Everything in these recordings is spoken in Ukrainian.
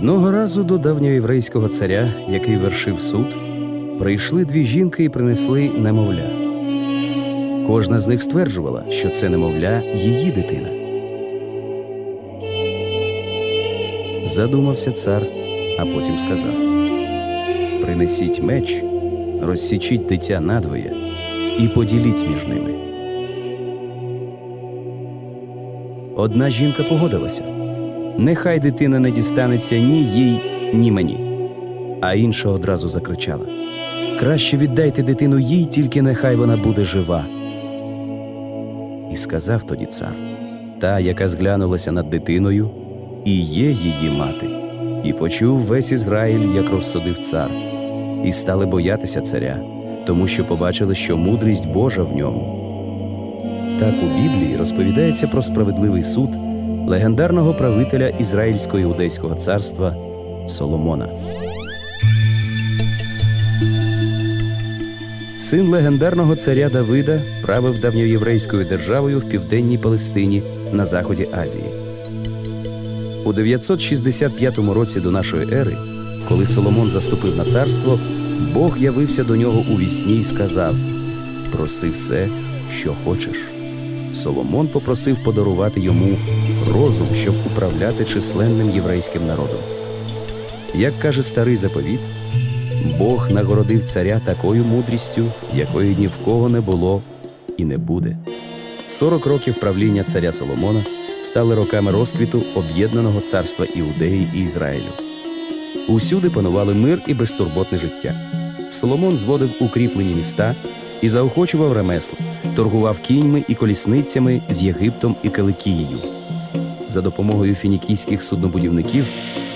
Одного разу до давньоєврейського царя, який вершив суд, прийшли дві жінки і принесли немовля. Кожна з них стверджувала, що це немовля її дитина. Задумався цар, а потім сказав: Принесіть меч, розсічіть дитя надвоє і поділіть між ними. Одна жінка погодилася. Нехай дитина не дістанеться ні їй, ні мені. А інша одразу закричала: Краще віддайте дитину їй, тільки нехай вона буде жива. І сказав тоді цар: та, яка зглянулася над дитиною, і є її мати. І почув весь Ізраїль, як розсудив цар, і стали боятися царя, тому що побачили, що мудрість Божа в ньому. Так у Біблії розповідається про справедливий суд легендарного правителя Ізраїльського іудейського царства Соломона. Син легендарного царя Давида правив давньоєврейською державою в південній Палестині на заході Азії. У 965 році до нашої ери, коли Соломон заступив на царство, Бог явився до нього у вісні й сказав: Проси все, що хочеш. Соломон попросив подарувати йому розум, щоб управляти численним єврейським народом. Як каже старий заповіт, Бог нагородив царя такою мудрістю, якої ні в кого не було і не буде. 40 років правління царя Соломона стали роками розквіту об'єднаного царства Іудеї і Ізраїлю. Усюди панували мир і безтурботне життя. Соломон зводив укріплені міста і заохочував ремесла, торгував кіньми і колісницями з Єгиптом і Киликією. За допомогою фінікійських суднобудівників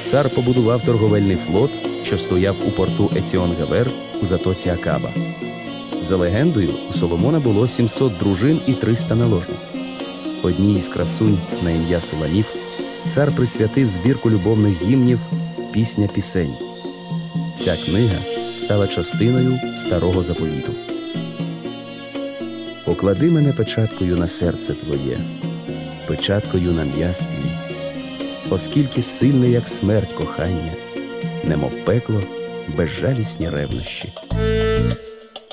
цар побудував торговельний флот, що стояв у порту Еціон-Гавер у затоці Акаба. За легендою, у Соломона було 700 дружин і 300 наложниць. Одній із красунь на ім'я Суламів цар присвятив збірку любовних гімнів Пісня пісень. Ця книга стала частиною старого заповіту. Поклади мене печаткою на серце твоє, печаткою на м'яс оскільки сильне, як смерть кохання, немов пекло, безжалісні ревнощі.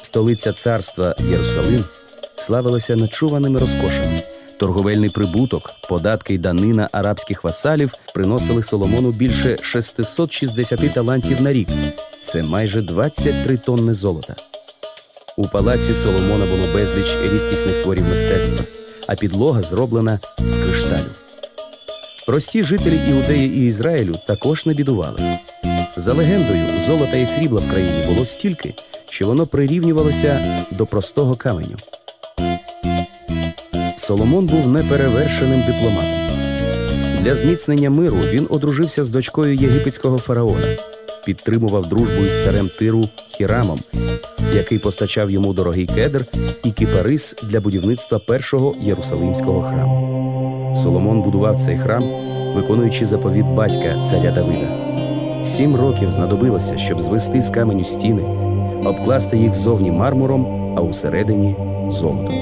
Столиця царства Єрусалим славилася нечуваними розкошами. Торговельний прибуток, податки й данина арабських васалів приносили Соломону більше 660 талантів на рік. Це майже 23 тонни золота. У палаці Соломона було безліч рідкісних творів мистецтва, а підлога зроблена з кришталю. Прості жителі Іудеї і Ізраїлю також не бідували. За легендою, золота і срібла в країні було стільки, що воно прирівнювалося до простого каменю. Соломон був неперевершеним дипломатом. Для зміцнення миру він одружився з дочкою єгипетського фараона, підтримував дружбу із царем Тиру Хірамом, який постачав йому дорогий кедр і кипарис для будівництва першого Єрусалимського храму. Соломон будував цей храм, виконуючи заповіт батька царя Давида. Сім років знадобилося, щоб звести з каменю стіни, обкласти їх зовні мармуром, а усередині золотом.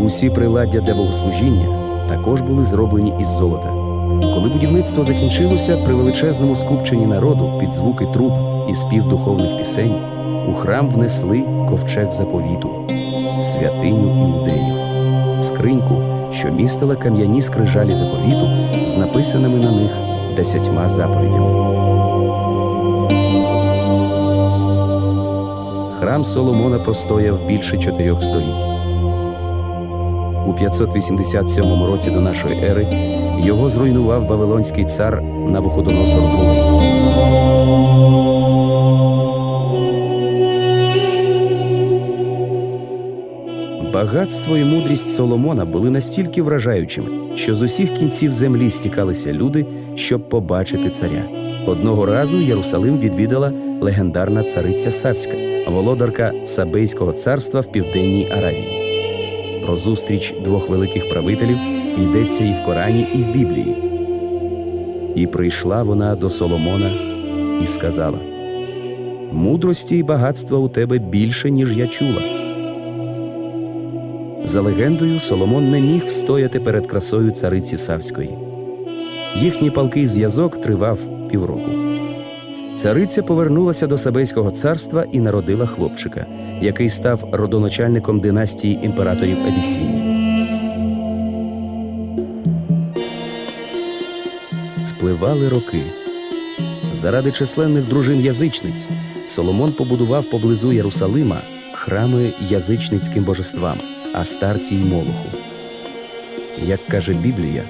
Усі приладдя для богослужіння також були зроблені із золота. Коли будівництво закінчилося при величезному скупченні народу під звуки труб і спів духовних пісень, у храм внесли ковчег заповіту, святиню іудеїв, скриньку, що містила кам'яні скрижалі заповіту з написаними на них десятьма заповідями. Храм Соломона простояв більше чотирьох століть. У 587 році до нашої ери його зруйнував вавилонський цар Навуходоносор II. Багатство і мудрість Соломона були настільки вражаючими, що з усіх кінців землі стікалися люди, щоб побачити царя. Одного разу Єрусалим відвідала легендарна цариця Савська, володарка Сабейського царства в південній Аравії. Про зустріч двох великих правителів йдеться і в Корані, і в Біблії. І прийшла вона до Соломона і сказала: Мудрості і багатства у тебе більше, ніж я чула. За легендою, Соломон не міг встояти перед красою цариці Савської. Їхній палкий зв'язок тривав, півроку. Цариця повернулася до Сабейського царства і народила хлопчика, який став родоначальником династії імператорів Абісінії. Спливали роки. Заради численних дружин язичниць Соломон побудував поблизу Єрусалима храми язичницьким божествам Астарті й Молоху. Як каже Біблія,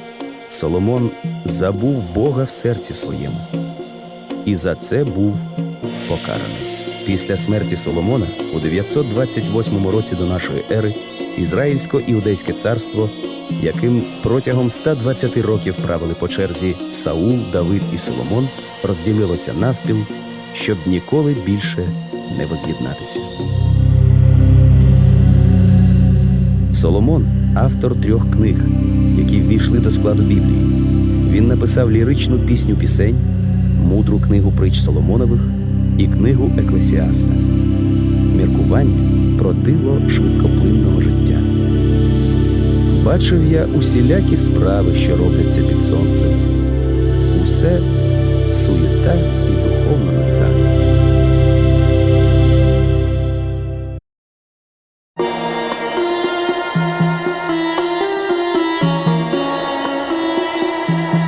Соломон забув Бога в серці своєму, і за це був покараний. Після смерті Соломона у 928 році до нашої ери Ізраїльсько-іудейське царство, яким протягом 120 років правили по черзі Саул, Давид і Соломон, розділилося навпіл, щоб ніколи більше не воз'єднатися. Соломон автор трьох книг, які ввійшли до складу Біблії. Він написав ліричну пісню пісень, мудру книгу притч Соломонових і книгу Еклесіаста. Міркування про диво швидкоплинного життя. Бачив я усілякі справи, що робляться під сонцем. Усе суєта Yeah.